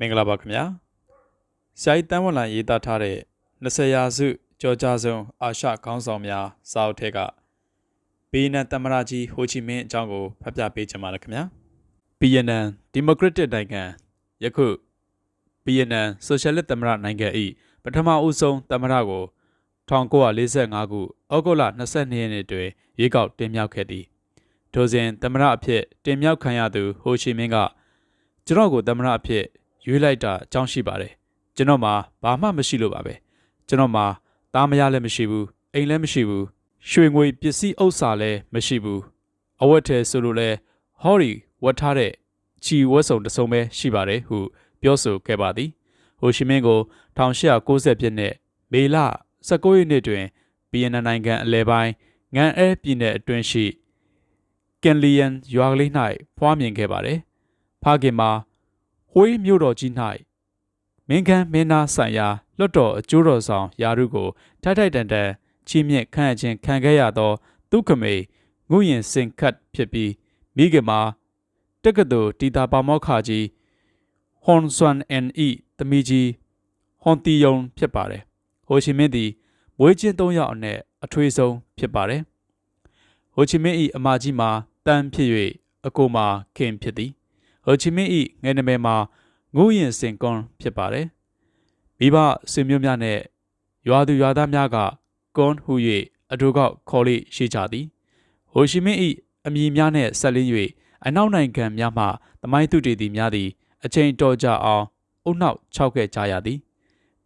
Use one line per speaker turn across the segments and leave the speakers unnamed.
မင်္ဂလာပါခင်ဗျာဆရာကြီးတန်းဝန်လန်ရေးသားထားတဲ့20ရာစုကြောကြားဆုံးအာရှခေါင်းဆောင်များစာအုပ်ထဲကဘီယနန်တမရကြီးဟိုချီမင်းအကြောင်းကိုဖတ်ပြပေးချင်ပါတယ်ခင်ဗျာဘီယနန်ဒီမိုကရက်တစ်နိုင်ငံယခုဘီယနန်ဆိုရှယ်လစ်တမရနိုင်ငံ၏ပထမဦးဆုံးတမရကို1945ခုဩဂုတ်လ22ရက်နေ့တွင်ရွေးကောက်တင်မြှောက်ခဲ့သည်ထိုစဉ်တမရအဖြစ်တင်မြှောက်ခံရသူဟိုချီမင်းကကျွန်တော်ကိုတမရအဖြစ် ရွေးလိုက်တာအကြောင်းရှိပါတယ်ကျွန်တော်မှာဘာမှမရှိလို့ပါပဲကျွန်တော်မှာသားမယားလည်းမရှိဘူးအိမ်လည်းမရှိဘူးရွှေငွေပစ္စည်းဥစ္စာလည်းမရှိဘူးအဝတ်ထဲဆိုလို့လဲဟော်ရီဝတ်ထားတဲ့ချီဝတ်စုံတစ်စုံပဲရှိပါတယ်ဟုပြောဆိုခဲ့ပါသည်ဟိုရှိမင်းကို1890ပြည့်နှစ်မေလ19ရက်နေ့တွင်ဘီယန်နိုင်ငံအလဲပိုင်းငန်အဲပြည်နယ်အတွင်းရှိကင်လီယန်ရွာကလေး၌ဖွားမြင်ခဲ့ပါတယ်ဖခင်မှာ ဟွေးမြို့တော်ကြီး၌မင်းခမ်းမင်းသားဆိုင်ရာလွတ်တော်အကျိုးတော်ဆောင်ယာရုကိုထိုက်ထိုက်တန်တန်ချီးမြှင့်ခံရခြင်းခံခဲ့ရသောသူခမေငုရင်စင်ခတ်ဖြစ်ပြီးမိခင်မှာတက္ကသိုလ်တီတာပါမောက္ခကြီးဟွန်ဆွမ်အန်ဤတမီကြီးဟွန်တီယုံဖြစ်ပါတယ်ဟိုချီမင်းသည်မွေးချင်း၃ယောက်အနက်အထွေးဆုံးဖြစ်ပါတယ်ဟိုချီမင်းဤအမကြီးမှာတန်းဖြစ်၍အကိုမှာခင်ဖြစ်သည် ဟိုချီမင်းဤငယ်နမဲမှာငုရင်စင်ကွန်ဖြစ်ပါတယ်မိဘဆွေမျိုးများနဲ့ရွာသူရွာသားများကကွန်ဟူ၍အတူကောက်ခေါ်လိရှိကြသည်ဟိုရှိမင်းဤအမည်များနဲ့ဆက်လင်း၍အနောက်နိုင်ငံများမှသမိုင်းသူတည်သည်များသည်အချိန်တော်ကြအောင်အုတ်နှောက်ခြောက်ခဲ့ကြရသည်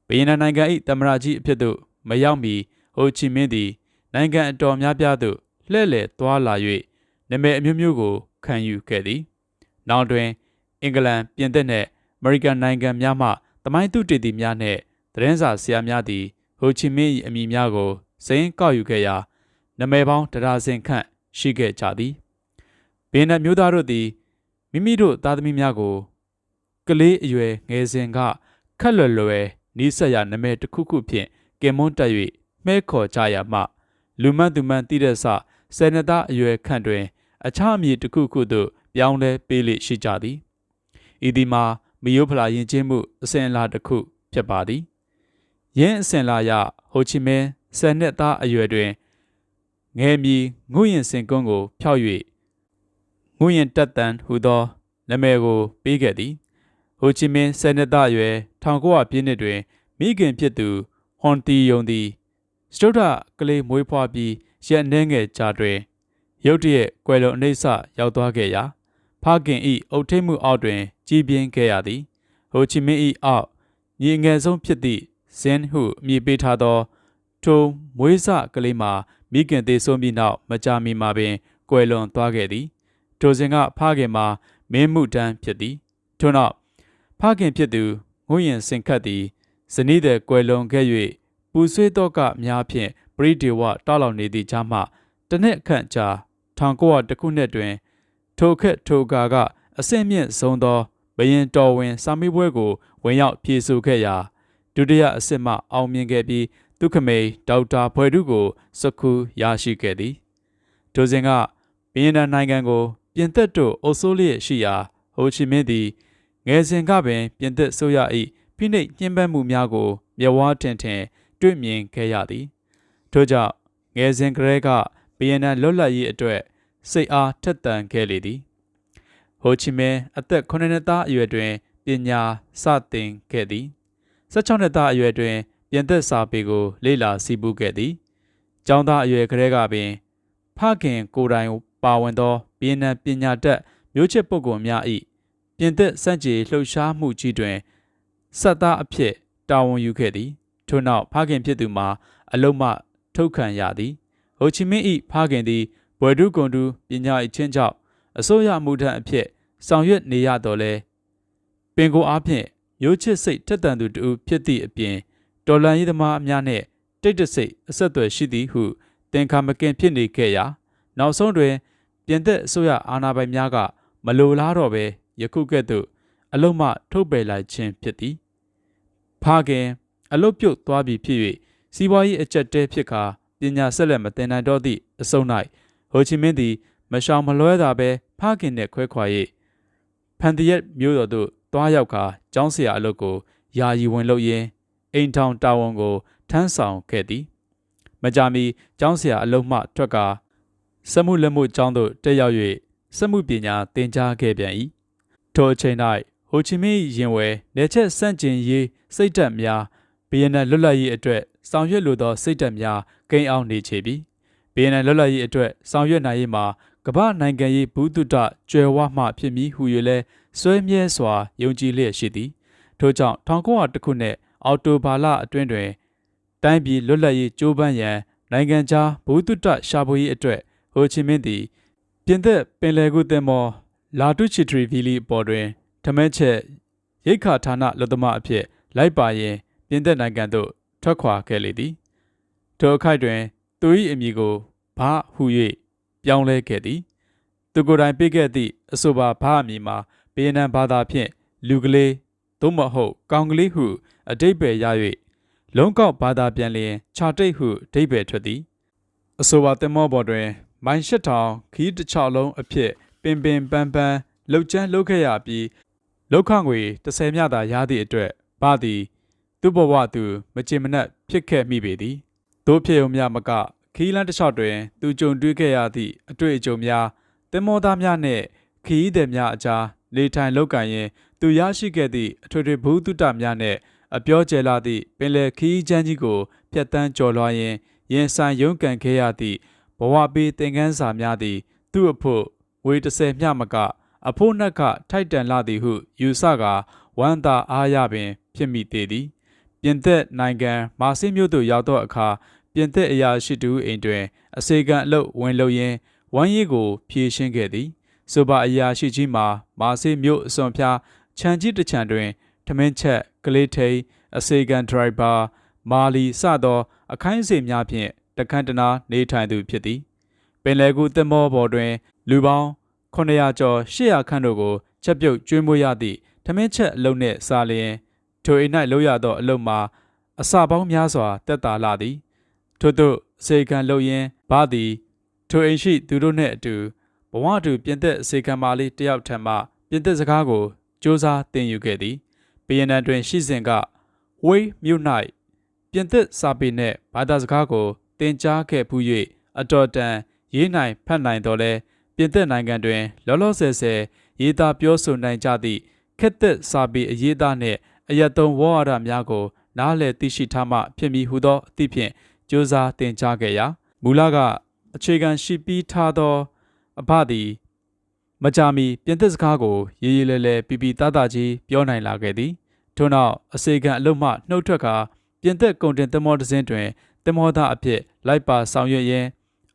ဗီယက်နမ်နိုင်ငံ၏တမရာကြီးအဖြစ်သို့မရောက်မီဟိုချီမင်းသည်နိုင်ငံအတော်များပြားသို့လှည့်လည်သွားလာ၍နာမည်အမျိုးမျိုးကိုခံယူခဲ့သည် နောက်တွင်အင်္ဂလန်ပြင်သစ်နှင့်အမေရိကန်နိုင်ငံများမှတမိုင်းသူတည်တည်များနှင့်သတင်းစာဆရာများသည်ဟိုချီမင်း၏အမည်များကိုစိန်ကောက်ယူခဲ့ရာနာမည်ပေါင်းတရာစင်ခန့်ရှိခဲ့ကြသည်ဘင်းနမျိုးသားတို့သည်မိမိတို့သားသမီးများကိုကလေးအရွယ်ငယ်စဉ်ကခက်လွယ်လွယ်နီးစပ်ရာနာမည်တစ်ခုခုဖြင့်ကင်မွန်းတက်၍မှဲခေါ်ကြရမှလူမတ်သူမန်တိတဲ့ဆဆယ်နှစ်သားအရွယ်ခန့်တွင် အခြားအမည်တစ်ခုခုသို့ ပြောင်းလဲပေးလိရှိကြသည်ဤဒီမှာမယိုဖလာယဉ်ကျေးမှုအစဉ်အလာတစ်ခုဖြစ်ပါသည်ယင်းအစဉ်လာရဟိုချီမင်းဆယ်နှစ်သားအရွယ်တွင်ငယ်မီငုရင်စင်ကွန်းကိုဖျောက်၍ငုရင်တက်တန်ဟူသောနာမည်ကိုပေးခဲ့သည်ဟိုချီမင်းဆယ်နှစ်သားအရွယ်1900ပြည့်နှစ်တွင်မိခင်ဖြစ်သူဟွန်တီယုံသည်စတုဒ္ဓကလေးမွေးဖွားပြီးရက်နှဲငယ်ကြာတွင်ရုတ်တရက်ကွယ်လွန်အနေဆရောက်သွားခဲ့ရာ ဖခင်ဤအုတ်ထိတ်မှုအောက်တွင် ကြီးပြင်းခဲ့ရသည်ဟိုချီမင်းဤအောက်ညီငယ်ဆုံးဖြစ်သည့်ဇင်းဟုအမည်ပေးထားသောထိုမွေးစကလေးမှာမိခင်သေးဆုံးပြီးနောက်မကြာမီမှာပင်ကွယ်လွန်သွားခဲ့သည်ထိုစဉ်ကဖခင်မှာမင်းမှုတန်းဖြစ်သည်ထို့နောက်ဖခင်ဖြစ်သူငုရင်စင်ခတ်သည်ဇနီးတဲ့ကွယ်လွန်ခဲ့၍ပူဆွေးတော့ကများဖြင့်ပရိဒေဝတောက်လောင်နေသည့်ကြားမှတနက်ခန့်ကြာ1900တခုနှစ်တွင် ထိုခက်ထိုကာကအဆင့်မြင့်ဆုံးသောဘရင်တော်ဝင်စာမေးပွဲကိုဝင်ရောက်ဖြေဆိုခဲ့ရာဒုတိယအဆင့်မှအောင်မြင်ခဲ့ပြီးဒုက္ခမေဒေါက်တာဘွယ်တုကိုစခုရရှိခဲ့သည်ထိုစဉ်ကဘီယန်နိုင်ငံကိုပြင်သက်တို့အုပ်စိုးလျက်ရှိရာဟိုချီမင်းသည်ငယ်စဉ်ကပင်ပြင်သက်ဆိုရ၏ဖိနှိပ်ညှဉ်းပန်းမှုများကိုမျက်ဝါးထင်ထင်တွေ့မြင်ခဲ့ရသည်ထို့ကြောင့်ငယ်စဉ်ကလေးကဘီယန်လွတ်လပ်ရေးအတွက် စိတ်အားထက်သန်ခဲ့လေသည်ဟိုချီမင်းအသက်9နှစ်သားအရွယ်တွင်ပညာစတင်ခဲ့သည်16နှစ်သားအရွယ်တွင်ပြင်သက်စာပေကို လေ့လာစီးပူးခဲ့သည်။ကျောင်းသားအရွယ်ကလေးကပင်ဖခင်ကိုယ်တိုင်ပါဝင်သောဗီယက်နမ်ပညာတတ်မျိုးချစ်ပုဂ္ဂိုလ်များ၏ပြင်သက်စန့်ကြေလှုပ်ရှားမှုကြီးတွင်ဆက်သားအဖြစ်တာဝန်ယူခဲ့သည်။ထို့နောက်ဖခင်ဖြစ်သူမှာအလုံးမထုတ်ခံရသည်။ဟိုချီမင်း၏ဖခင်သည် ဘွယ်ဒုကွန်တူပညာအချင်းကြောင့်အစိုးရမှုထမ်းအဖြစ်ဆောင်ရွက်နေရတော်လဲပင်ကိုအားဖြင့်မျိုးချစ်စိတ်ထက်သန်သူတူဖြစ်သည့်အပြင်တော်လန်ရေးသမားအများနှင့်တိတ်တဆိတ်အဆက်အသွယ်ရှိသည်ဟုသင်္ခါမကင်ဖြစ်နေခဲ့ရာနောက်ဆုံးတွင်ပြင်သက်အစိုးရအာဏာပိုင်များကမလိုလားတော့ပဲယခုကဲ့သို့အလုံးမထုတ်ပယ်လိုက်ခြင်းဖြစ်သည်ဖခင်အလုတ်ပြုတ်သွားပြီဖြစ်၍စီးပွားရေးအကျက်တဲဖြစ်ကာပညာဆက်လက်မသင်နိုင်တော့သည့်အစုံ၌ ဟိုချီမင်းသည်မရှောင်မလွဲတာပဲဖခင်နှင့်ခွဲခွာ၍ဖန်တရက်မျိုးတော်သို့တွားရောက်ကာကျောင်းဆရာအလုပ်ကိုယာယီဝင်လုပ်ရင်းအိမ်ထောင်တာဝန်ကိုထမ်းဆောင်ခဲ့သည်မကြာမီကျောင်းဆရာအလုပ်မှထွက်ကာစက်မှုလက်မှုကျောင်းသို့တက်ရောက်၍စက်မှုပညာသင်ကြားခဲ့ပြန်၏ထိုအချိန်၌ဟိုချီမင်းရင်ဝယ်နေချက်စန့်ကျင်ရေးစိတ်ဓာတ်များဘီယန်နယ်လွတ်လပ်ရေးအတွက်ဆောင်ရွက်လိုသောစိတ်ဓာတ်များကိန်းအောင်နေချေပြီ ဘီယန်နယ်လွတ်လပ်ရေးအတွက်ဆောင်ရွက်နိုင်ရေးမှာကမ္ဘာနိုင်ငံရေးဘူးတုတကျွယ်ဝမှဖြစ်မည်ဟု၍လဲဆွဲမြဲစွာယုံကြည်လျက်ရှိသည်ထို့ကြောင့်1900ခုနှစ်အောက်တိုဘာလအတွင်းတွင်တိုင်းပြည်လွတ်လပ်ရေးကြိုးပမ်းရန်နိုင်ငံခြားဘူးတုတရှာဖွေရေးအတွက်ဟိုချီမင်းသည်ပြင်သစ်ပင်လယ်ကူသင်္ဘောလာတူချီထရီဗီလီပေါ်တွင်ထမဲချက်ရိတ်ခါဌာနလူသမားအဖြစ်လိုက်ပါရင်ပြင်သစ်နိုင်ငံသို့ထွက်ခွာခဲ့လေသည်ထိုအခိုက်တွင် သူ၏အမည်ကိုဘာဟု၍ပြောင်းလဲခဲ့သည်သူကိုယ်တိုင်ပေးခဲ့သည့်အဆိုပါဘာအမည်မှာဗီယက်နမ်ဘာသာဖြင့်လူကလေးသို့မဟုတ်ကောင်ကလေးဟုအတိတ်ပဲရ၍လုံးကောက်ဘာသာပြန်လျင်ခြာတိတ်ဟုအတိတ်ပဲထွက်သည်အဆိုပါတင်မောပေါ်တွင် မိုင်၈ထောင်ခီးတစ်ချောင်းလုံးအဖြစ်ပင်ပင်ပန်းပန်းလှုပ်ချမ်းလှုပ်ခဲ့ရပြီးလောက်ခငွေ30မြသာရသည့်အတွက်ဘာသည်သူ့ဘဝသူ မချင်မနှက်ဖြစ်ခဲ့မိပေသည် တို့ဖြစ်ုံများမကခီးလန်းတစ်လျှောက်တွင် သူကြုံတွေ့ခဲ့ရသည့်အတွေ့အကြုံများတင်မောသားများနှင့်ခီးသည်များအကြားနေထိုင်လောက်ကန်ရင် သူရရှိခဲ့သည့်အထွေထွေဘုသူတများနှင့်အပြောကျဲလာသည့်ပင်လယ်ခီးချမ်းကြီးကိုဖျက်ဆီးကျော်လွှားရင်းရင်ဆိုင်ရုန်းကန်ခဲ့ရသည့်ဘဝပေးသင်ခန်းစာများသည် သူ့အဖို့ဝေ30မျှမကအဖို့နှက်ကထိုက်တန်လာသည်ဟု ယူဆကာဝမ်းသာအားရပင် ဖြစ်မိသေးသည် ပြင်သစ်နိုင်ငံမာဆေးမြို့သို့ရောက်သောအခါပြင်သစ်အရာရှိတူအိမ်တွင် အစေခံအလုပ်ဝင်လုပ်ရင်းဝမ်းရည်ကိုဖြည့်ရှင်းခဲ့သည်ဆိုပါအရာရှိကြီးမှာမာဆေးမြို့အစွန်ဖျားခြံကြီးတစ်ခြံတွင်ထမင်းချက်ကလေးထိန်အစေခံဒရိုက်ဘာမာလီစသော အခိုင်းအစေများဖြင့်တခန့်တနာနေထိုင်သူဖြစ်သည်ပင်လယ်ကူသင်္ဘောပေါ်တွင် လူပေါင်း900ကျော်800ခန့်တို့ကိုချက်ပြုတ်ကျွေးမွေးရသည့်ထမင်းချက်အလုပ်နှင့်စားလျင် ထိုအိမ်၌လုပ်ရသောအလုပ်မှာအစာပေါင်းများစွာတက်တာလာသည်ထို့သို့စေခံလုပ်ရင်းဘာသည်ထိုအိမ်ရှိသူတို့နှင့်အတူဘဝတူပြင်သက်စေခံမာလေးတယောက်ထံမှပြင်သက်စကားကိုစ조사သင်ယူခဲ့သည်ဘီယန်နန်တွင်ရှိစဉ်ကဝေးမြို့၌ပြင်သက်စာပေနှင့်ဘာသာစကားကိုသင်ကြားခဲ့ဖူး၍အတော်တန်ရေးနိုင်ဖတ်နိုင်တော်လဲပြင်သစ်နိုင်ငံတွင် လောလောဆယ်ဆယ်ရေးသားပြောဆိုနိုင်ကြသည့်ခက်သက်စာပေအရေးသားနှင့် အယက်သုံးဝေါ်ရများကို နားလည်သိရှိထားမှဖြစ်မည်ဟုသောအသည့်ဖြင့်ကြိုးစားတင်ကြားခဲ့ရာမူလကအခြေခံရှိပြီးထားသောအဖသည်မကြာမီပြင်သစ်စကားကိုရေးရေးလဲလဲပြပြသားသားကြီးပြောနိုင်လာခဲ့သည်ထို့နောက်အစေခံအလုတ်မှနှုတ်ထွက်ကာပြင်သစ်ကုန်တင်သင်္ဘောတစ်စင်းတွင်သင်္ဘောသားအဖြစ်လိုက်ပါဆောင်ရွက်ရင်း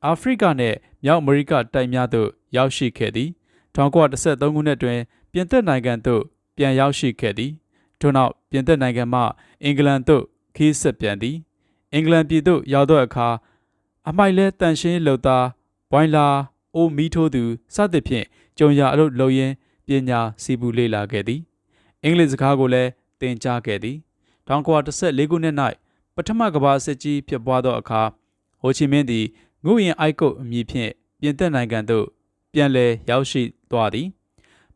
အာဖရိကနှင့်မြောက်အမေရိကတိုက်များသို့ရောက်ရှိခဲ့သည်1913ခုနှစ်တွင်ပြင်သစ်နိုင်ငံသို့ပြန်ရောက်ရှိခဲ့သည် ထို့နောက်ပြင်သစ်နိုင်ငံမှအင်္ဂလန်သို့ခီးဆက်ပြန်သည်အင်္ဂလန်ပြည်သို့ရောက်သောအခါအမိုက်လဲတန်ရှင်းလှုပ်သားဘွိုင်းလာအိုမီထိုးသူစသဖြင့်ကြုံရအလုပ်လုပ်ရင်းပညာစီပူလေ့လာခဲ့သည်အင်္ဂလိပ်စကားကိုလည်းသင်ကြားခဲ့သည်1914ခုနှစ်၌ပထမကမ္ဘာစစ်ကြီးဖြစ်ပွားသောအခါဟိုချီမင်းသည်ငုရင်အိုက်ကုတ်အမည်ဖြင့်ပြင်သစ်နိုင်ငံသို့ပြန်လည်ရောက်ရှိသွားသည်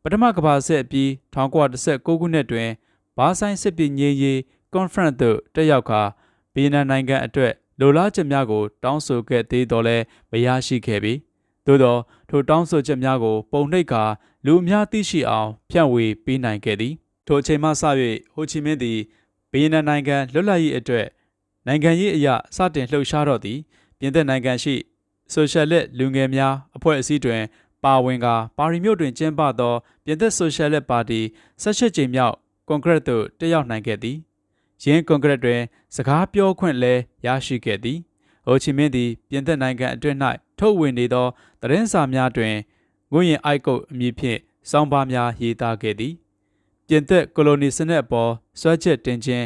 ပထမကမ္ဘာစစ်အပြီး1919ခုနှစ်တွင် ဘာဆိုင်စစ်ပငြိမ်းရေး conference သို့တက်ရောက်ကာဗီယက်နမ်နိုင်ငံအတွက်လိုလားချက်များကိုတောင်းဆိုခဲ့သေးတော်လဲမရရှိခဲ့ပြီသို့သောထိုတောင်းဆိုချက်များကို ပုံနှိပ်ကာလူအများသိရှိအောင်ဖြန့်ဝေပေးနိုင်ခဲ့သည်ထိုအချိန်မှစ၍ဟိုချီမင်းသည်ဗီယက်နမ်နိုင်ငံလွတ်လပ်ရေးအတွက်နိုင်ငံရေးအရာစတင်လှုပ်ရှားတော့သည်ပြင်သစ်နိုင်ငံရှိဆိုရှယ်လစ်လူငယ်များအဖွဲ့အစည်းတွင် ပါဝင်ကာပါရီမြို့တွင်ကျင်းပသောပြင်သစ်ဆိုရှယ်လစ်ပါတီ18ကြိမ်မြောက် ကွန်ဂရက်သို့တက်ရောက်နိုင်ခဲ့သည်ယင်းကွန်ဂရက်တွင် စကားပြောခွင့်လည်းရရှိခဲ့သည်ဟိုချီမင်းသည်ပြင်သစ်နိုင်ငံအတွင်း၌ထုတ်ဝေနေသောသတင်းစာများတွင်ငွေရင်အိုက်ကုတ်အမည်ဖြင့်စောင်းပါးများရေးသားခဲ့သည်ပြင်သစ်ကိုလိုနီစနစ်အပေါ်ဆွဲချက်တင်ခြင်း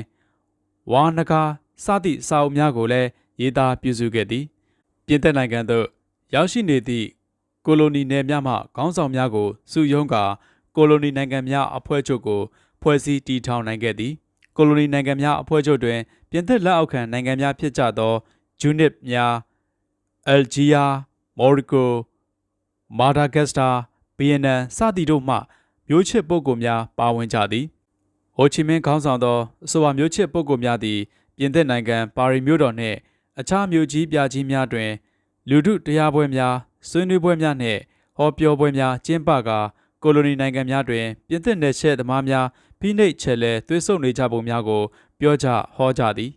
ဝါနဂါစသည့်စာအုပ်များကိုလည်းရေးသားပြုစုခဲ့သည်ပြင်သစ်နိုင်ငံသို့ရောက်ရှိနေသည့်ကိုလိုနီနယ်များမှခေါင်းဆောင်များကိုစုယုံကာကိုလိုနီနိုင်ငံများအဖွဲ့ချုပ်ကို ဖွဲ့စည်းတည်ထောင်နိုင်ခဲ့သည်ကိုလိုနီနိုင်ငံများအဖွဲ့ချုပ်တွင်ပြင်သစ်လက်အောက်ခံနိုင်ငံများဖြစ်ကြသောဂျူနစ်များအယ်ဂျီးယားမော်ရီကိုမာဒါဂက်စတာဗီယက်နမ်စသည်တို့မှမျိုးချစ်ပုဂ္ဂိုလ်များပါဝင်ကြသည်ဟိုချီမင်းခေါင်းဆောင်သောအဆိုပါမျိုးချစ်ပုဂ္ဂိုလ်များသည်ပြင်သစ်နိုင်ငံပါရီမြို့တော်နှင့်အခြားမြို့ကြီးပြကြီးများတွင် လူထုတရားပွဲများဆွေးနွေးပွဲများနှင့်ဟောပြောပွဲများကျင်းပကာကိုလိုနီနိုင်ငံများတွင်ပြင်သစ်နယ်ချဲ့သမားများ ဖိနှိပ်ချဲလဲသွေးဆုံနေကြပုံများကို ပြောကြဟောကြသည်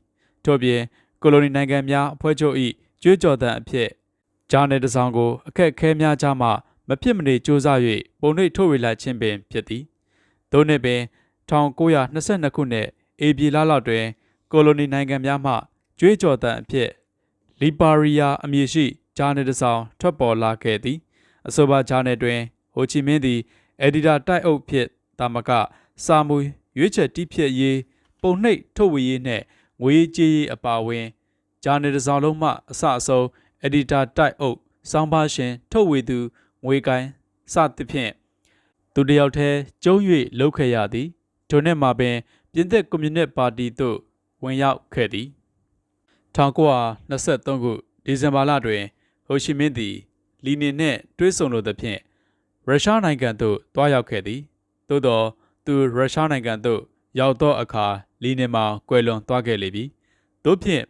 ထို့ပြင်ကိုလိုနီနိုင်ငံများအဖွဲ့ချုပ်၏ကြွေးကြော်သံအဖြစ်ဂျာနယ်တစ်စောင်ကိုအခက်အခဲများကြားမှမဖြစ်မနေစ조사၍ပုံနှိပ်ထုတ်ဝေလိုက်ခြင်းပင်ဖြစ်သည်သို့နှင့်ပင်1922ခုနှစ်ဧပြီလလောက်တွင် ကိုလိုနီနိုင်ငံများမှကြွေးကြော်သံအဖြစ်လီပါရီယာအမည်ရှိဂျာနယ်တစ်စောင်ထွက်ပေါ်လာခဲ့သည်အဆိုပါဂျာနယ်တွင်ဟိုချီမင်းသည်အက်ဒီတာတိုက်အုပ်ဖြစ်တာမက စာမူရွေးချယ်တိဖြစ်ရေးပုံနှိပ်ထုတ်ဝေရေးနှင့်ငွေကြေးရေးအပါအဝင်ဂျာနယ်တစ်စောင်လုံးမှအစအဆုံးအက်ဒီတာတိုက်အုပ်စောင်းပါရှင်ထုတ်ဝေသူငွေကိုင်းစသဖြင့်သူတစ်ယောက်တည်းကျုံး၍လှုပ်ခဲ့ရသည်ထိုနှစ်မှာပင်ပြင်သစ်ကွန်မြူနစ်ပါတီသို့ဝင်ရောက်ခဲ့သည်1923ခုဒီဇင်ဘာလတွင်ဟိုရှီမင်းသည်လီနင်နှင့်တွဲဆုံလိုသဖြင့်ရုရှားနိုင်ငံသို့တွားရောက်ခဲ့သည်သို့သော သူရုရှားနိုင်ငံသို့ရောက်သောအခါလီနင်မှာကွယ်လွန်သွားခဲ့လေပြီသို့ဖြင့်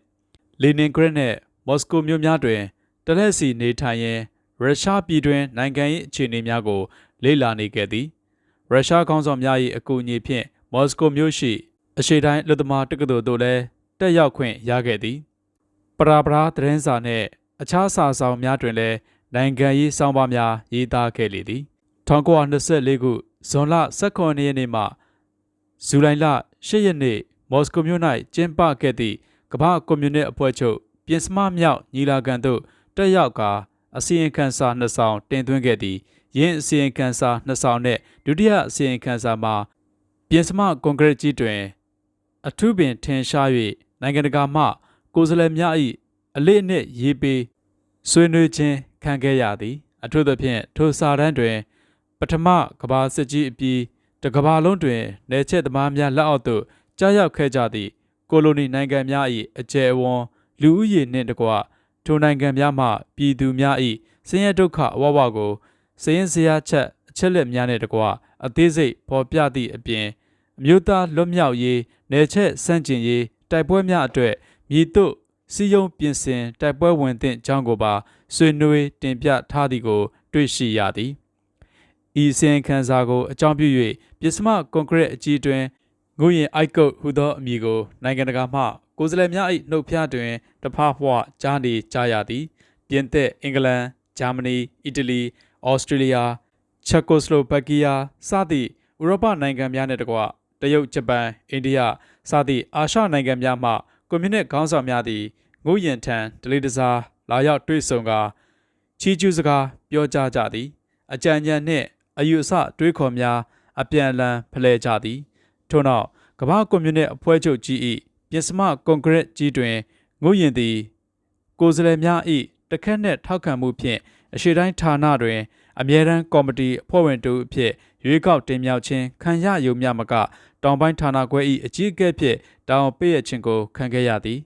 လီနင်ဂရတ်နှင့်မော်စကိုမြို့များတွင်တလက်စီနေထိုင်ရင်းရုရှားပြည်တွင်နိုင်ငံ၏အခြေအနေများကို လေ့လာနေခဲ့သည်ရုရှားခေါင်းဆောင်များ၏အကူအညီဖြင့်မော်စကိုမြို့ရှိအရှေ့တိုင်းလူသမားတက္ကသိုလ်သို့လည်းတက်ရောက်ခွင့်ရခဲ့သည်ပရာပရာသတင်းစာနှင့်အခြားစာဆောင်များတွင်လည်းနိုင်ငံရေးစောင်းပါများရေးသားခဲ့လေသည်1924ခု ဇွန်လ18ရက်နေ့မှဇူလိုင်လ10ရက်နေ့မော်စကိုမြို့၌ကျင်းပခဲ့သည့်ကမ္ဘာကွန်မြူနစ်အဖွဲ့ချုပ်ပြင်စမမြောက်ညီလာခံသို့တက်ရောက်ကာအစီရင်ခံစာနှစ်ဆောင်တင်သွင်းခဲ့သည်ယင်းအစီရင်ခံစာနှစ်ဆောင်နှင့်ဒုတိယအစီရင်ခံစာမှာပြင်စမကွန်ဂရက်ကြီးတွင် အထူးပင်ထင်ရှား၍နိုင်ငံတကာမှ ကိုယ်စားလှယ်များ၏အလေးအနက်ရေးပေးဆွေးနွေးခြင်းခံခဲ့ရသည် အထူးသဖြင့်ထိုစာတမ်းတွင် ပထမကဘာစစ်ကြီးအပြီးတကဘာလုံးတွင်နယ်ချက်သမားများလက်အောက်သို့ကြားရောက်ခဲ့ကြသည့်ကိုလိုနီနိုင်ငံများ၏အကျယ်အဝန်းလူဦးရေနှင့်တကွထိုနိုင်ငံများမှပြည်သူများ၏ဆင်းရဲဒုက္ခအဝဝကိုစည်ရင်စရာချက်အချက်လက်များနှင့်တကွအသေးစိတ်ပေါ်ပြသည့်အပြင်အမျိုးသားလွတ်မြောက်ရေးနယ်ချက်ဆန့်ကျင်ရေးတိုက်ပွဲများအတွေ့မြည်သို့စီယုံပြင်ဆင်တိုက်ပွဲဝင်သည့်အကြောင်းကိုပါဆွေးနွေးတင်ပြထားသည်ကို တွေ့ရှိရသည် ဤစင်ခန်းစာကိုအကြောင်းပြု၍ပစ္စမကွန်ကရစ်အကြီးတွင်ငုရင်အိုက်ကုတ်ဟူသောအမည်ကိုနိုင်ငံတကာမှကိုယ်စားလှယ်များ၏နှုတ်ဖျားတွင်တဖားဖွာကြားနေကြရသည်ပြင်သစ်အင်္ဂလန်ဂျာမနီအီတလီဩစတြေးလျချက်ကိုစလိုဗက်ကီးယားစသည့်ဥရောပနိုင်ငံများနှင့်တကွတရုတ်ဂျပန်အိန္ဒိယစသည့်အာရှနိုင်ငံများမှကွန်မြူနစ်ခေါင်းဆောင်များသည်ငုရင်ထံဒလီတစားလာရောက်တွေ့ဆုံကာချီကျူးစကားပြောကြားကြသည်အကြံဉာဏ်နှင့် အယူအဆတွေးခေါ်များအပြန်အလှန်ဖလှယ်ကြသည်ထို့နောက်ကမ္ဘာကွန်မြူနစ်အဖွဲ့ချုပ်ကြီး၏ပြင်စမကွန်ကရစ်ကြီးတွင်ငုရင်သည်ကိုယ်စားလှယ်များ၏တခက်နှင့်ထောက်ခံမှုဖြင့်အရှိတိုင်းဌာနတွင် အမြဲတမ်းကော်မတီအဖွဲ့ဝင်တူအဖြစ်ရွေးကောက်တင်မြှောက်ခြင်းခံရယုံမြမကတောင်ပိုင်းဌာနခွဲ၏အကြီးအကဲဖြင့်တာဝန်ပေးရခြင်းကိုခံခဲ့ရသည်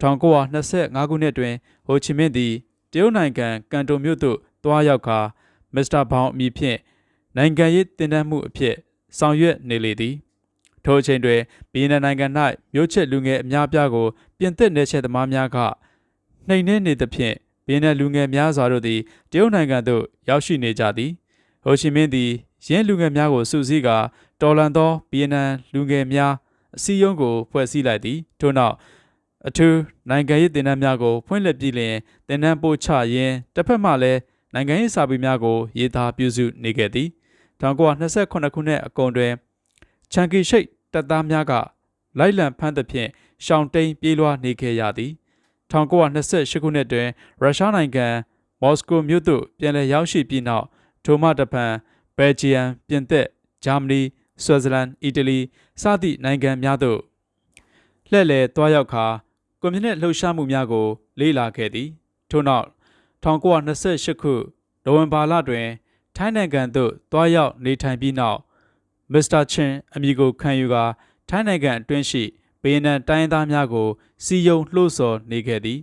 1925ခုနှစ်တွင်ဟိုချီမင်းသည်တရုတ်နိုင်ငံကန်တိုမြို့သို့တွားရောက်ကာမစ္စတာဘောင်အမည်ဖြင့် နိုင်ငံရေးတင်ဒန်းမှုအဖြစ်ဆောင်ရွက်နေလေသည်ထိုအချိန်တွင်ဗီယက်နမ်နိုင်ငံ၌မြို့ချစ်လူငယ်အများပြားကိုပြင်သစ်နယ်ချဲသမားများကနှိမ်နင်းနေသဖြင့်ဗီယက်နမ်လူငယ်များစွာတို့သည်တရုတ်နိုင်ငံသို့ရောက်ရှိနေကြသည်ဟိုချီမင်းသည်ရင်းလူငယ်များကိုစုစည်းကာတော်လန်သောဗီယက်နမ်လူငယ်များအစည်းအရုံးကိုဖွဲ့စည်းလိုက်သည်ထို့နောက်အထူးနိုင်ငံရေးတင်နန်းများကိုဖွင့်လှစ်ပြီးလျင်တင်နန်းပို့ချရင်းတစ်ဖက်မှလည်းနိုင်ငံရေးစာပေများကိုရေးသားပြုစုနေခဲ့သည် 1928ခုနှစ်အကုန်တွင်ချန်ကီရှိတ်တပ်သားများကလိုက်လံဖမ်းသဖြင့်ရှောင်တိန်ပြေးလွှားနေခဲ့ရသည်1928ခုနှစ်တွင်ရုရှားနိုင်ငံမော်စကိုမြို့သို့ပြန်လည်ရောက်ရှိပြီးနောက်ထိုမှတဖန်ဘယ်ဂျီယမ်ပြင်သစ်ဂျာမနီဆွစ်ဇာလန်အီတလီစသည့်နိုင်ငံများသို့လှည့်လည်သွားရောက်ခါကွန်မြူနစ်လှုပ်ရှားမှုများကို လေ့လာခဲ့သည်ထို့နောက်1928ခုနိုဝင်ဘာလတွင် ထိုင်းနိုင်ငံသို့သွားရောက်နေထိုင်ပြီးနောက်မစ္စတာချင်းအမည်ကိုခံယူကာထိုင်းနိုင်ငံအတွင်းရှိဗီယက်နမ်တိုင်းသားများကို စီယုံလှုပ်ဆော်နေခဲ့သည်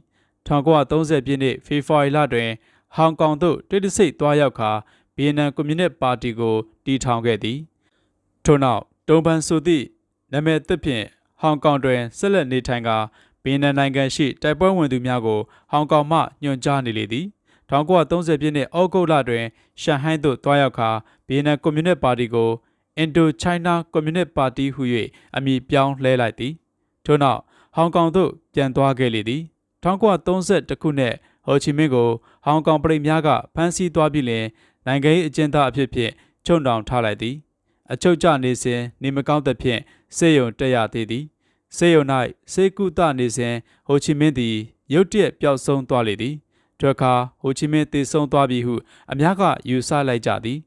1930ပြည့်နှစ်ဖေဖော်ဝါရီလတွင်ဟောင်ကောင်သို့တိတ်တဆိတ်သွားရောက်ခါဗီယက်နမ်ကွန်မြူနစ်ပါတီကိုတည်ထောင်ခဲ့သည်ထို့နောက်တုံပန်ဆိုသည့်နာမည်သစ်ဖြင့်ဟောင်ကောင်တွင်ဆက်လက်နေထိုင်ကာဗီယက်နမ်နိုင်ငံရှိတိုက်ပွဲဝင်သူများကိုဟောင်ကောင်မှညွှန်ကြားနေလေသည် 1930ပြည့်နှစ်ဩဂုတ်လတွင်ရှန်ဟိုင်းသို့တွားရောက်ခါဗီယက်နမ်ကွန်မြူနစ်ပါတီကို Indo China Communist Party ဟု၍အမည်ပြောင်းလဲလိုက်သည်ထို့နောက်ဟောင်ကောင်သို့ပြန်သွားခဲ့လေသည်1932ခုနှစ်ဟိုချီမင်းကိုဟောင်ကောင်ပြည်များကဖမ်းဆီးသွားပြီးလျှင်နိုင်ငံရေးအကျဉ်းသားအဖြစ်ဖြင့်ချုပ်နှောင်ထားလိုက်သည် အချုပ်ကျနေစဉ်နေမကောင်းသဖြင့်စေယုံတက်ရသေးသည်စေယုံ၌စေကုသနေစဉ်ဟိုချီမင်းသည်ရုတ်တရက်ပျောက်ဆုံးသွားလေသည် ထိုအခါဟိုချီမင်းတည်ဆုံသွားပြီဟုအများကယူဆလိုက်ကြသည်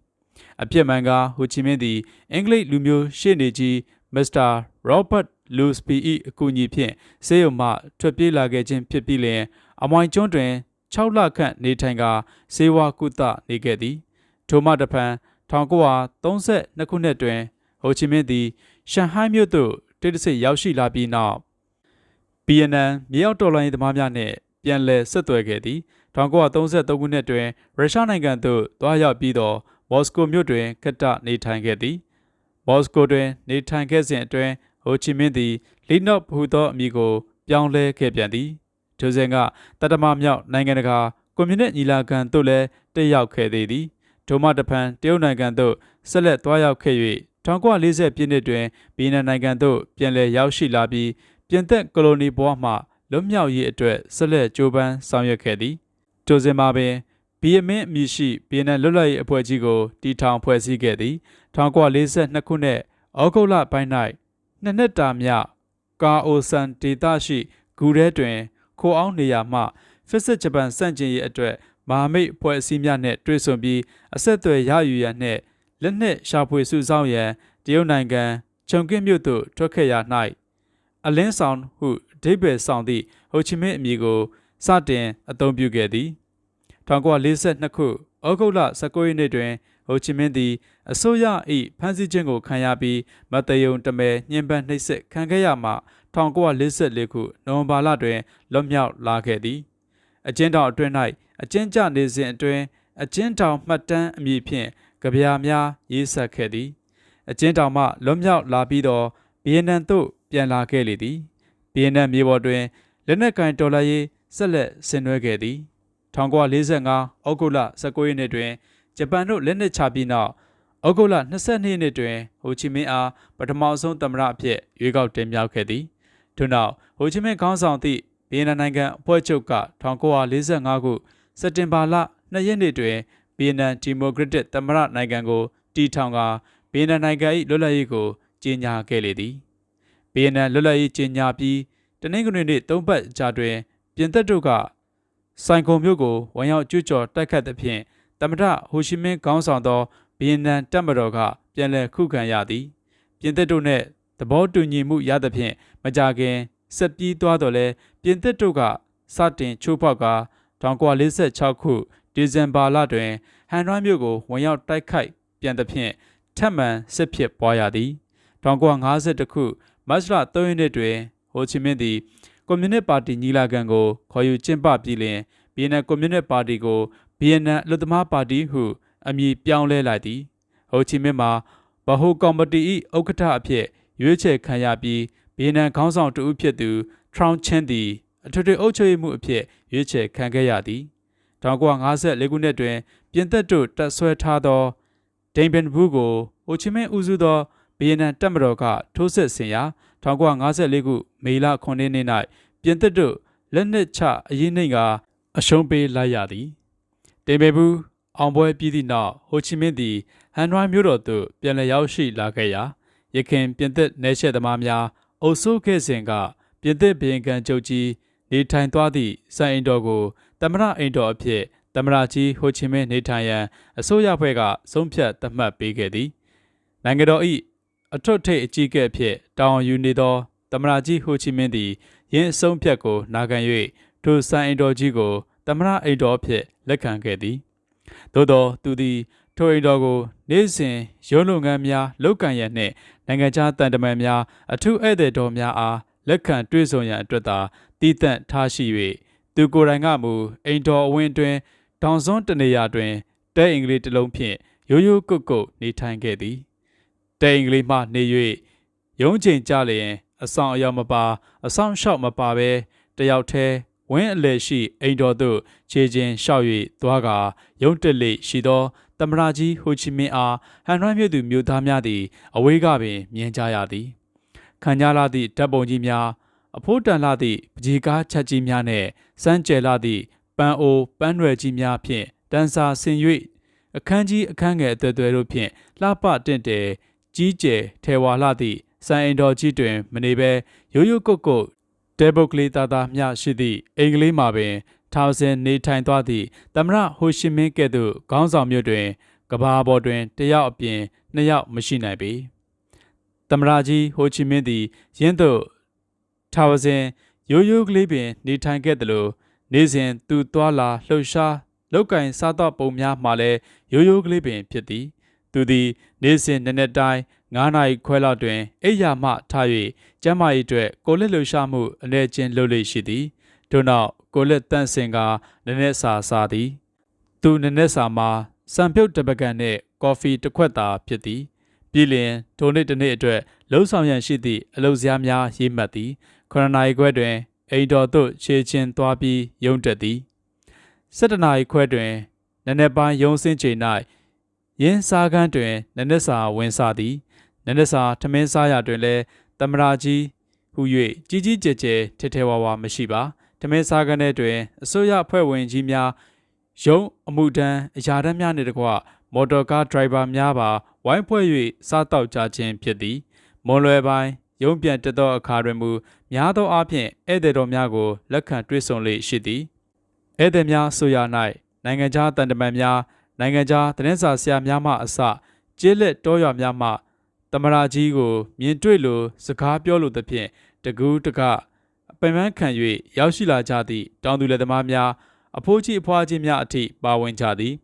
အပြစ်မှန်ကဟိုချီမင်းသည်အင်္ဂလိပ်လူမျိုးရှေ့နေကြီးမစ္စတာရောဘတ်လူစပီ၏အကူအညီဖြင့်စေယုံမှထွက်ပြေးလာခဲ့ခြင်းဖြစ်ပြီးလျှင်အမွိုင်ကျွန်းတွင်6လခန့်နေထိုင်ကာစေဝါကုသနေခဲ့သည်ထိုမှတဖန်1932ခုနှစ်တွင်ဟိုချီမင်းသည်ရှန်ဟိုင်းမြို့သို့တိတ်တဆိတ်ရောက်ရှိလာပြီးနောက်ဘီယနန်မြေအောက်တော်လိုင်းသမားများနှင့်ပြန်လည်ဆက်သွယ်ခဲ့သည် 1933ခုနှစ်တွင်ရုရှားနိုင်ငံသို့တွားရောက်ပြီးတော့မော်စကိုမြို့တွင်ခတနေထိုင်ခဲ့သည်မော်စကိုတွင်နေထိုင်ခဲ့စဉ်အတွင်းဟိုချီမင်းသည်လီနော့ဟူသောအမည်ကို ပြောင်းလဲခဲ့ပြန်သည်ထိုစဉ်ကတတမမြောက်နိုင်ငံတကာကွန်မြူနစ်ညီလာခံသို့လည်းတက်ရောက်ခဲ့သေးသည်ဒိုမတဖန်တရုတ်နိုင်ငံသို့ဆက်လက်သွားရောက်ခဲ့၍1940ပြည့်နှစ်တွင်ဗီယက်နမ်နိုင်ငံသို့ပြန်လည်ရောက်ရှိလာပြီးပြင်သစ်ကိုလိုနီဘဝမှလွတ်မြောက်ရေးအတွက်ဆက်လက်ကြိုးပမ်းဆောင်ရွက်ခဲ့သည် ထိုစဉ်မှာပင်ဘီယမင်းအမည်ရှိဗီယက်နမ်လွတ်လပ်ရေးအဖွဲ့ကြီးကိုတည်ထောင်ဖွဲ့စည်းခဲ့သည်1942ခုနှစ်ဩဂုတ်လပိုင်း၌နှစ်နှစ်တာမြကာအိုဆန်ဒေတာရှိဂူရဲတွင် ခိုအောင်နေရာမှဖစ်စစ်ဂျပန်စန့်ကျင်ရေးအတွက်မဟာမိတ်ဖွဲ့အစည်းများနှင့်တွေ့ဆုံပြီးအဆက်အသွယ်ရယူရန်နှင့်လက်နက်ရှာဖွေစုဆောင်းရန်တရုတ်နိုင်ငံချုံကင်းမြို့သို့ထွက်ခဲ့ရာ၌အလင်းဆောင်ဟုအဓိပ္ပာယ်ဆောင်သည့်ဟိုချီမင်းအမည်ကို စတင်အသုံးပြုခဲ့သည်1942ခုဩဂုတ်လ19ရက်နေ့တွင်ဟိုချီမင်းသည်အစိုးရ၏ဖမ်းဆီးခြင်းကိုခံရပြီးမတယုံတမဲညှဉ်းပန်းနှိပ်စက်ခံခဲ့ရမှ1944ခုနိုဝင်ဘာလတွင်လွတ်မြောက်လာခဲ့သည်အကျဉ်းထောင်အတွင်း၌အကျဉ်းကျနေစဉ်အတွင်းအကျဉ်းထောင်မှတ်တမ်းအမည်ဖြင့်ကြပြာများရေးဆက်ခဲ့သည်အကျဉ်းထောင်မှလွတ်မြောက်လာပြီးတော့ဗီယက်နမ်သို့ပြန်လာခဲ့လေသည်ဗီယက်နမ်မြေပေါ်တွင်လက်နက်ကင်တော်လှန်ရေး ဆက်လက်ဆင်နွှဲခဲ့သည်1945ဩဂုတ်လ19ရက်နေ့တွင်ဂျပန်တို့လက်နက်ချပြီးနောက်ဩဂုတ်လ22ရက်နေ့တွင်ဟိုချီမင်းအားပထမဆုံးသမ္မတအဖြစ်ရွေးကောက်တင်မြှောက်ခဲ့သည်ထို့နောက်ဟိုချီမင်းခေါင်းဆောင်သည့်ဗီယက်နမ်နိုင်ငံအဖွဲ့ချုပ်က1945ခုစက်တင်ဘာလ2ရက်နေ့တွင်ဗီယက်နမ်ဒီမိုကရက်တစ်သမ္မတနိုင်ငံကိုတည်ထောင်ကာဗီယက်နမ်နိုင်ငံ၏လွတ်လပ်ရေးကိုကြေညာခဲ့လေသည်ဗီယက်နမ်လွတ်လပ်ရေးကြေညာပြီးတနင်္ဂနွေနေ့သုံးပတ်ကြာတွင် ပြင်သစ်တို့ကဆိုင်ကုံမြို့ကိုဝန်ရောက်ကျူးကျော်တိုက်ခတ်သဖြင့်တမထဟိုရှိမင်းခေါင်းဆောင်သောဗီယက်နမ်တပ်မတော်ကပြန်လည်ခုခံရသည်ပြင်သစ်တို့နှင့်သဘောတူညီမှုရသဖြင့်မကြခင်ဆက်ပြီးသွားတော့လဲပြင်သစ်တို့ကစတင်ချိုးဖောက်က1946ခုဒီဇင်ဘာလတွင်ဟန်နွိုင်းမြို့ကိုဝင်ရောက်တိုက်ခိုက်ပြန်သဖြင့်ထပ်မံစစ်ဖြစ်ပွားရသည်1952ခုမတ်လ3ရက်နေ့တွင်ဟိုချီမင်းသည် ကွန်မြူနစ်ပါတီညီလာခံကိုခေါ်ယူကျင်းပပြီးလျှင်ဗီယက်နမ်ကွန်မြူနစ်ပါတီကိုဗီယက်နမ်အလွတ်သမားပါတီဟုအမည်ပြောင်းလဲလိုက်သည်ဟိုချီမင်းမှာဗဟိုကော်မတီ၏ဥက္ကဋ္ဌအဖြစ်ရွေးချယ်ခံရပြီးဗီယက်နမ်ခေါင်းဆောင်တဦးဖြစ်သူထရောင်းချင်းသည်အထွေထွေအုပ်ချုပ်ရေးမှုအဖြစ်ရွေးချယ်ခံခဲ့ရသည်1954ခုနှစ်တွင် ပြင်သက်တို့တပ်ဆွဲထားသောဒိန်ဘန်ဘူးကိုဟိုချီမင်းဦးစုသောဗီယက်နမ်တပ်မတော်ကထိုးစစ်ဆင်ရာ 1954ခုမေလ9ရက်နေ့၌ပြင်သစ်တို့လက်နက်ချအရေးနှိမ်ကအရှုံးပေးလိုက်ရသည်တင်ပေဘူးအောင်ပွဲပြီးသည့်နောက်ဟိုချီမင်းသည်ဟန်နွိုင်းမြို့တော်သို့ပြန်လည်ရောက်ရှိလာခဲ့ရာရခင်ပြင်သစ်နယ်ချဲ့သမားများအုပ်စိုးခဲ့စဉ်ကပြင်သစ်ဘီရင်ကန်ချုပ်ကြီးနေထိုင်သွားသည့်စိုင်အိမ်တော်ကိုတမရအိမ်တော်အဖြစ်တမရကြီးဟိုချီမင်းနေထိုင်ရန်အစိုးရဖွဲ့ကဆုံးဖြတ်သတ်မှတ်ပေးခဲ့သည်နိုင်ငံတော်၏ အထွတ်ထိပ်အကြီးအကဲအဖြစ်တာဝန်ယူနေသောတမရကြီးဟိုချီမင်းသည်ယင်းအဆုံးဖြတ်ကိုနာခံ၍ထိုဆိုင်အိမ်တော်ကြီးကိုတမရအိမ်တော်ဖြင့်လက်ခံခဲ့သည်သို့သောသူသည်ထိုအိမ်တော်ကိုနေ့စဉ်ရုံးလုပ်ငန်းများလုပ်ကံရန်နှင့်နိုင်ငံခြားတန်တမန်များအထူးဧည့်သည်တော်များအားလက်ခံတွေ့ဆုံရန်အတွက်သာတည်တံ့ထားရှိ၍သူကိုယ်တိုင်ကမူအိမ်တော်အဝင်းတွင်တောင်စွန်းတနေရာတွင်တဲအင်္ဂလိပ်တစ်လုံးဖြင့်ရိုးရိုးကုတ်ကုတ်နေထိုင်ခဲ့သည် တဲအင်္ဂလိပ်မှနေ၍ရုံးချိန်ကြလျင် အဆောင်အယောင်မပါအဆောင်လျှောက်မပါဘဲတယောက်တည်းဝင်းအလဲရှိအိမ်တော်သို့ခြေချင်းလျှောက်၍သွားကာရုံးတက်လေရှိသောတမရာကြီးဟိုချီမင်းအားဟန်ရွိုင်းမြို့သူမြို့သားများသည် အဝေးကပင်မြင်ကြရသည်ခံကြလာသည့်ဓာတ်ပုံကြီးများအဖိုးတန်လာသည့်ပကြီးကားချက်ကြီးများနှင့်စမ်းကြဲလာသည့်ပန်းအိုပန်းရွယ်ကြီးများဖြင့်တန်းစာဆင်၍အခန်းကြီးအခန်းငယ်အသွယ်သွယ်တို့ဖြင့်လှပတင့်တယ် ကြီးကျယ်ထဲဝါလှသည့်စံအိမ်တော်ကြီးတွင်မနေဘဲရိုးရိုးကုတ်ကုတ်တဲဘုတ်ကလေးသားသားမျှရှိသည့်အိမ်ကလေးမှာပင်ထောင်စင်နေထိုင်သွားသည့်သမရဟိုရှိမင်းကဲ့သို့ခေါင်းဆောင်မြို့တွင်ကဘာပေါ်တွင်တယောက်အပြင်နှစ်ယောက်မရှိနိုင်ပေသမရကြီးဟိုချီမင်းသည်ရင်းသို့ထောင်စင်ရိုးရိုးကလေးပင် နေထိုင်ခဲ့သလိုနေ့စဉ်သူသွားလာလှုပ်ရှားလောက်ကင်စားတော့ပုံများမှလည်းရိုးရိုးကလေးပင်ဖြစ်သည် သူသည် နေ့စဉ်နက်နက်တိုင်း9နာရီခွဲလောက်တွင်အိယာမှထား၍ကျမ်းမာရေးအတွက်ကိုလက်လှူရှာမှုအနေချင်းလုပ်လို့ရှိသည်ထို့နောက်ကိုလက်တန့်စင်ကနည်းနည်းစာစားသည် သူနည်းနည်းစာမှာစံပြုတ်တပကံနှင့်ကော်ဖီတစ်ခွက်သာဖြစ်သည်ပြည်လျင်ထိုနေ့တစ်နေ့အတွက်လှုပ်ဆောင်ရန်ရှိသည့်အလုပ်စရာများရေးမှတ်သည်ခရနာရီခွဲတွင်အိမ်တော်သို့ခြေချင်းသွားပြီးရုံတက်သည်7နာရီခွဲတွင်နည်းနည်းပိုင်းရုံစင်းချိန်၌ ရင်းစားကန်းတွင်နည်းနည်းစာဝင်စားသည်နည်းနည်းစာထမင်းစားရတွင်လည်းတမရာကြီးဟူ၍ကြီးကြီးကျယ်ကျယ်ထဲထဲဝါဝါမရှိပါထမင်းစားကန်းတွင်အစိုးရအဖွဲ့ဝင်ကြီးများရုံးအမှုတန်းအရာတန်းများနှင့်တကွမော်တော်ကားဒရိုင်ဘာများပါဝိုင်းဖွဲ့၍စားတောက်ကြခြင်းဖြစ်သည်မွန်လွယ်ပိုင်းရုံးပြန်တက်သောအခါတွင်မူများသောအားဖြင့်ဧည့်သည်တော်များကိုလက်ခံတွေ့ဆုံလေရှိသည်ဧည့်သည်များဆိုရ၌နိုင်ငံခြားတန်တမန်များ နိုင်ငံခြားသတင်းစာဆရာများမှအစကျေးလက်တောရွာများမှတမရာကြီးကိုမြင်တွေ့လိုစကားပြောလိုသဖြင့်တကူးတကအပင်ပန်းခံ၍ရောက်ရှိလာကြသည့်တောင်သူလက်သမားများအဖိုးကြီးအဖွားကြီးများအထိပါဝင်ကြသည်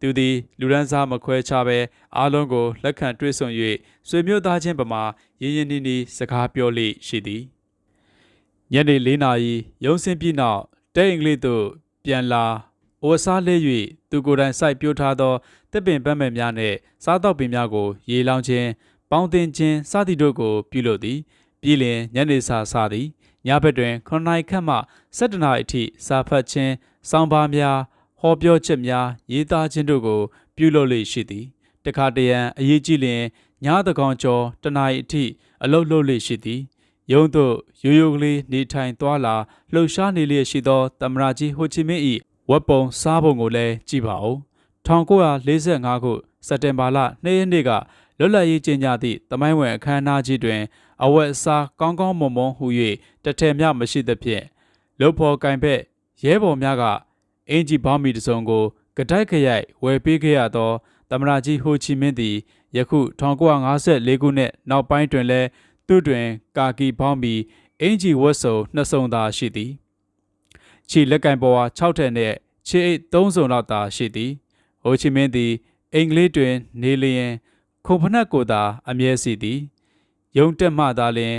သူသည်လူရန်စားမခွဲခြားဘဲအားလုံးကိုလက်ခံတွေ့ဆုံ၍ဆွေမျိုးသားချင်းပမာရင်းရင်းနှီးနှီးစကားပြောလေရှိသည်ညနေ၄နာရီရုံးစင်းပြီးနောက်တဲအင်္ဂလိပ်သို့ပြန်လာ အိုဝစားလဲ၍သူကိုယ်တိုင်စိုက်ပျိုးထားသောတစ်ပင်ပန်းမဲ့များနှင့်စားတောက်ပင်များကိုရေလောင်းခြင်းပေါင်းတင်ခြင်းစသည့်တို့ကိုပြုလုပ်သည်ပြည်လင်ညနေစာစားသည်ညဘက်တွင်9နာရီခန့်မှ7နာရီအထိစာဖတ်ခြင်းစောင်းပါများဟောပြောချက်များရေးသားခြင်းတို့ကို ပြုလုပ်လေရှိသည်တခါတရံအရေးကြီးလျင်ညသကောင်ကျော်တနာရီအထိအလုတ်လုပ်လေရှိသည်ရုံးသို့ရိုးရိုးကလေးနေထိုင်သွားလာလှုပ်ရှားနေလျက်ရှိသောတမရာကြီးဟိုချီမင်း၏ ဝက်ပုံစားပုံကိုလည်းကြည့်ပါဦး1945ခုစက်တင်ဘာလ2ရက်နေ့ကလွတ်လပ်ရေးကျင်းပသည့်တမိုင်းဝင်အခမ်းအနားကြီးတွင် အဝက်အစားကောင်းကောင်းမွန်မွန်ဟူ၍တထည်မြမရှိသဖြင့်လုတ်ဖော်ကင်ဖက်ရဲဘော်များကအင်ဂျီဘောင်းမီတစုံကိုကတိုက်ခရိုက်ဝယ်ပေးခဲ့ရသောတမရာကြီးဟိုချီမင်းသည်ယခု1954ခုနှစ်နောက်ပိုင်းတွင်လည်းသူတွင်ကာကီဘောင်းမီအင်ဂျီဝတ်စုံနှစ်စုံသာရှိသည် ခြေလက်ကင်ပေါ်ဝါ6ထက်နှင့်ခြေအိတ်3စုံလောက်သာရှိသည်ဟိုချီမင်းသည်အင်္ဂလိပ်တွင် နေလျင်ခုံဖနက်ကိုသာအမြဲစီသည်ယုံတက်မှသာလျှင်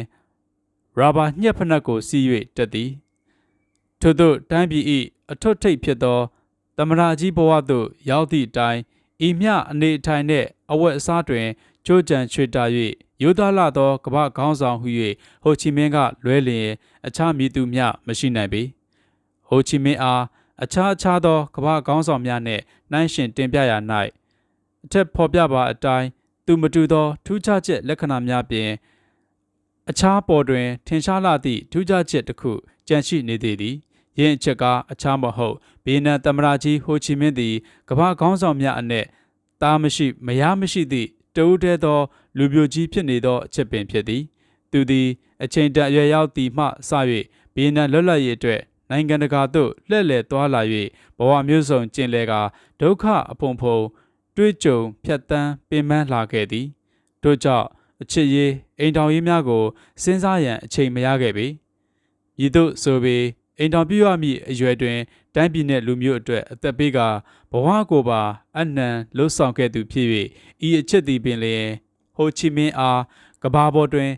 ရာဘာညှက်ဖနက်ကိုစီး၍တက်သည်ထို့သောတိုင်းပြည်၏အထွတ်ထိပ်ဖြစ်သောတမရာကြီးဘဝသို့ရောက်သည့်အတိုင်းဤမြအနေထိုင်နှင့်အဝတ်အစားတွင်ကြိုးကြံချွေတာ၍ရိုးသားလာသောကမ္ဘာခေါင်းဆောင်ဟု၍ဟိုချီမင်းကလွဲလျင်အခြားမည်သူမျှမရှိနိုင်ပေ ဟိုချီမင်းအားအခြားအခြားသောကမ္ဘာခေါင်းဆောင်များနှင့်နှိုင်းယှဉ်တင်ပြရာ၌အထက်ဖော်ပြပါအတိုင်းသူမတူသော ထူးခြားချက်လက္ခဏာများပြင်အခြားပေါ်တွင် ထင်ရှားလာသည့်ထူးခြားချက်တစ်ခုကြန့်ရှိနေသေးသည်ယင်းအချက်ကအခြားမဟုတ်ဗီယက်နမ်သမ္မတကြီးဟိုချီမင်းသည်ကမ္ဘာခေါင်းဆောင်များအနက်သားမရှိမယားမရှိသည့်တဦးတည်းသော လူမျိုးကြီးဖြစ်နေသောအချက်ပင်ဖြစ်သည် သူသည် အချိန်တန်အရွယ်ရောက်သည်မှစ၍ဗီယက်နမ်လွတ်လပ်ရေးအတွက် နိုင်ငံတကာသို့လှည့်လည်သွားလာ၍ဘဝမျိုးစုံကျင့်လဲကဒုက္ခအဖုံဖုံတွေးကြုံဖြတ်တန်းပင်ပန်းလာခဲ့သည်တို့ကြောင့်အချစ်ရေးအိမ်တော်ရေးများကိုစဉ်းစားရန်အချိန်မရခဲ့ပေ။ဤသို့ဆိုပေအိမ်တော်ပြုရမည့်အရွယ်တွင်တိုင်းပြည်နှင့်လူမျိုးအတွက်အသက်ပေးကဘဝကိုပါအနှံလှုပ်ဆောင်ခဲ့သူဖြစ်၍ဤအချစ်သည်ပင်လျင်ဟိုချီမင်းအားကဘာပေါ်တွင်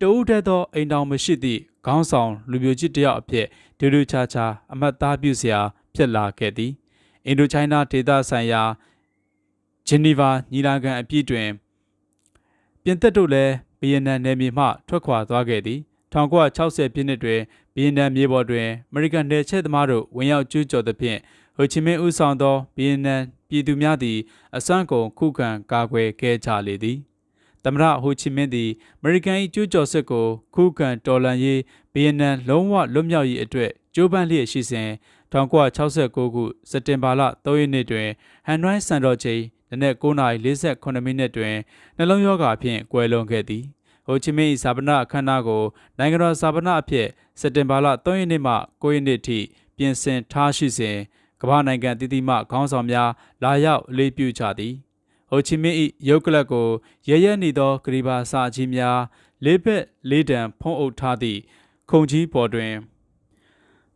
တိုးတက်သောအိမ်တော်မရှိသည့်ခေါင်းဆောင်လူမျိုးကြီးတယောက်အဖြစ် ဒူးဒူးချာချာအမတ်သားပြုစရာဖြစ်လာခဲ့သည်အင်ဒိုချိုင်းနာဒေသဆိုင်ရာဂျီနီဗာညီလာခံအပြည့်တွင်ပြင်သက်တို့လည်းဗီယက်နမ်နယ်မြေမှထွက်ခွာသွားခဲ့သည်1960ပြည့်နှစ်တွင်ဗီယက်နမ်မြေပေါ်တွင်အမေရိကန်နယ်ချဲ့သမားတို့ဝင်ရောက်ကျူးကျော်သဖြင့်ဟိုချီမင်းဦးဆောင်သောဗီယက်နမ်ပြည်သူများသည်အစွမ်းကုန်ခုခံကာကွယ်ခဲ့ကြလေသည် သမ္မတဟိုချီမင်းသည်အမေရိကန်၏ကျူးကျော်စစ်ကိုခုခံတော်လှန်ရေးဗီယက်နမ်လုံးဝလွတ်မြောက်ရေးအတွက်ကြိုးပမ်းလျက်ရှိစဉ်1969ခုစက်တင်ဘာလ3ရက်နေ့တွင်ဟန်နွိုင်းစံတော်ချိန်နနက်9:48မိနစ်တွင်နှလုံးရောဂါဖြင့်ကွယ်လွန်ခဲ့သည်ဟိုချီမင်း၏ဇာပနာအခမ်းအနားကိုနိုင်ငံတော်ဇာပနာအဖြစ်စက်တင်ဘာလ3ရက်နေ့မှ9ရက်နေ့ထိပြင်ဆင်ထားရှိစဉ်ကမ္ဘာနိုင်ငံတည်တည်မှခေါင်းဆောင်များလာရောက်အလေးပြုကြသည် ဟိုချီမင်း၏ရုပ်ကလပ်ကိုရဲရဲနေသောဂရီဘာစာကြီးများလေးဘက်လေးတံဖုံးအုပ်ထားသည့်ခုံကြီးပေါ်တွင်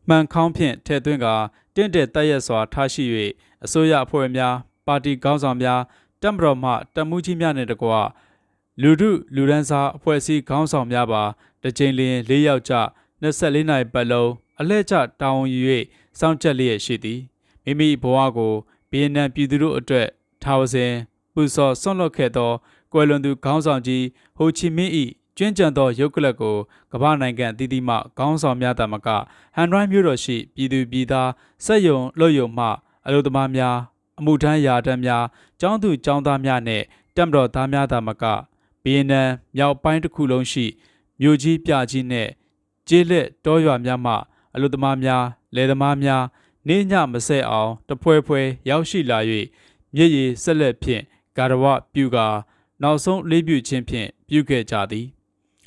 မှန်ခေါင်းဖြင့်ထည့်သွင်းကာတင့်တဲ့တက်ရက်စွာထားရှိ၍အစိုးရအဖွဲ့များပါတီခေါင်းဆောင်များတပ်မတော်မှတပ်မှုကြီးများနှင့်တကွလူထုလူဒန်းစားအဖွဲ့အစည်းခေါင်းဆောင်များပါတစ်ကြိမ်လျင်၄ယောက်ကြ24နိုင်ပတ်လုံးအလှည့်ကျတာဝန်ယူ၍စောင့်ကြပ်လျက်ရှိသည်မိမိဘဝကိုဗီယက်နမ်ပြည်သူတို့အတွက်ထားဝစဉ် ပူစော်ဆွန့်လွတ်ခဲ့သောကွယ်လွန်သူခေါင်းဆောင်ကြီးဟိုချီမင်း၏ကျွမ်းကျန်သောရုပ်ကလပ်ကိုကမ္ဘာနိုင်ငံအသီးသီးမှခေါင်းဆောင်များတမကဟန်ဒရိုင်းမြို့တော်ရှိပြည်သူပြည်သားစက်ယုံလွတ်ယုံမှအလို့သမားများအမှုထမ်းရာထမ်းများကျောင်းသူကျောင်းသားများနှင့်တက်မတော်သားများတမကဘီယန်နမ်မြောက်ပိုင်းတစ်ခုလုံးရှိမြို့ကြီးပြကြီးနှင့်ကျေးလက်တောရွာများမှအလို့သမားများလယ်သမားများနေညမဆဲအောင်တဖွဲဖွဲရောက်ရှိလာ၍မြည်ရည်ဆက်လက်ဖြင့် ဂါရဝပြုကာနောက်ဆုံးလေးပြုခြင်းဖြင့်ပြုခဲ့ကြသည်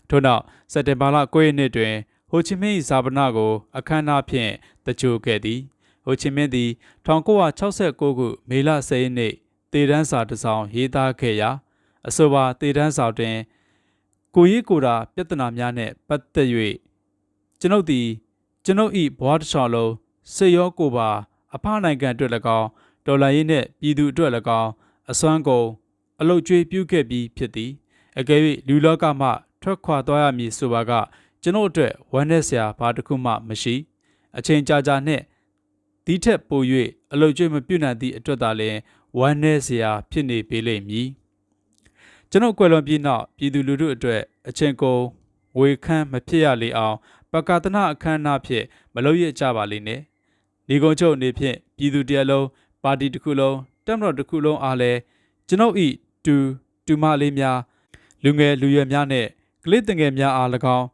ထို့နောက်စက်တင်ဘာလ9ရက်နေ့တွင်ဟိုချီမင်း၏ဇာပနာကို အခမ်းအနားဖြင့်တကြိုခဲ့သည်ဟိုချီမင်းသည်1969ခုမေလ10ရက်နေ့တည်တန်းစာတစ်စောင်ရေးသားခဲ့ရာအဆိုပါတည်တန်းစာတွင် ကိုရေးကိုတာပြဿနာများနှင့်ပတ်သက်၍ကျွန်ုပ်သည်ကျွန်ုပ်၏ဘဝတစ်လျှောက်လုံးစေရောကိုပါ အဖနိုင်ငံအတွက်၎င်းဒေါ်လာရေးနှင့်ပြည်သူအတွက်၎င်း အစွမ်းကုန်အလုတ်ကျွေးပြုခဲ့ပြီးဖြစ်သည်အကယ်၍လူလောကမှထွက်ခွာသွားရမည်ဆိုပါကကျွန်ုပ်အတွက်ဝမ်းနည်းစရာဘာတစ်ခုမှမရှိအချိန်ကြာကြာနှင့်ဒီထက်ပို၍အလုတ်ကျွေးမပြုတ်နိုင်သည့်အတွက်သာလျှင်ဝမ်းနည်းစရာဖြစ်နေပေလိမ့်မည်ကျွန်ုပ်ကွယ်လွန်ပြီးနောက်ပြည်သူလူထုအတွက်အချိန်ကုန်ဝေခန်းမဖြစ်ရလေအောင်ပကသနာအခမ်းအနားဖြင့်မလုပ်ရကြပါလိမ့်နဲ့ဒီကုန်းချုပ်အနေဖြင့်ပြည်သူတရလုံးပါတီတစ်ခုလုံး တက်မတော်တစ်ခုလုံးအားလည်းကျွန်ုပ်ဤတူတူမလေးများလူငယ်လူရွယ်များနဲ့ကလေးတငယ်များအား၎င်း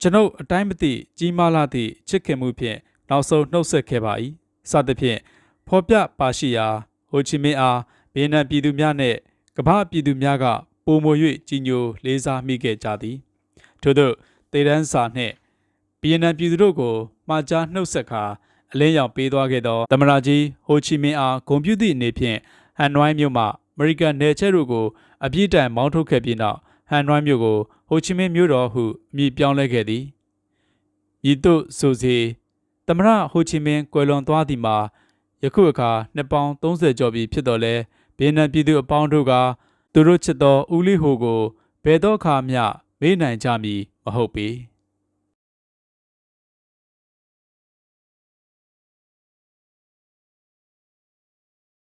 ကျွန်ုပ်အတိုင်းမသိကြီးမားလာသည့်ချစ်ခင်မှုဖြင့်နောက်ဆုံးနှုတ်ဆက်ခဲ့ပါ၏စသဖြင့်ဖော်ပြပါရှိရာဟိုချီမင်းအားဗီယက်နမ်ပြည်သူများနဲ့ကမ္ဘာပြည်သူများကပုံမွေ၍ကြီးညိုလေးစားမိခဲ့ကြသည်ထို့သောတေတန်းစာနှင့်ဗီယက်နမ်ပြည်သူတို့ကိုမှာကြားနှုတ်ဆက်ခါ အလင်းရောင်ပေးသွားခဲ့သောသမ္မတကြီးဟိုချီမင်းအားဂုဏ်ပြုသည့်အနေဖြင့်ဟန်နွိုင်းမြို့မှအမေရိကန်နယ်ချဲ့တို့ကိုအပြည့်တိုင်မောင်းထုတ်ခဲ့ပြီးနောက်ဟန်နွိုင်းမြို့ကိုဟိုချီမင်းမြို့တော်ဟုအမည်ပြောင်းလဲခဲ့သည်ဤသို့ဆိုစေသမ္မတဟိုချီမင်းကွယ်လွန်သွားသည်မှာယခုအခါနှစ်ပေါင်း30ကျော်ပြီဖြစ်တော်လဲဗီယက်နမ်ပြည်သူအပေါင်းတို့ကသူတို့ချစ်သောဦးလေးဟိုကိုဘယ်တော့အခါမျှမေ့နိုင်ကြမည်မဟုတ်ပေ။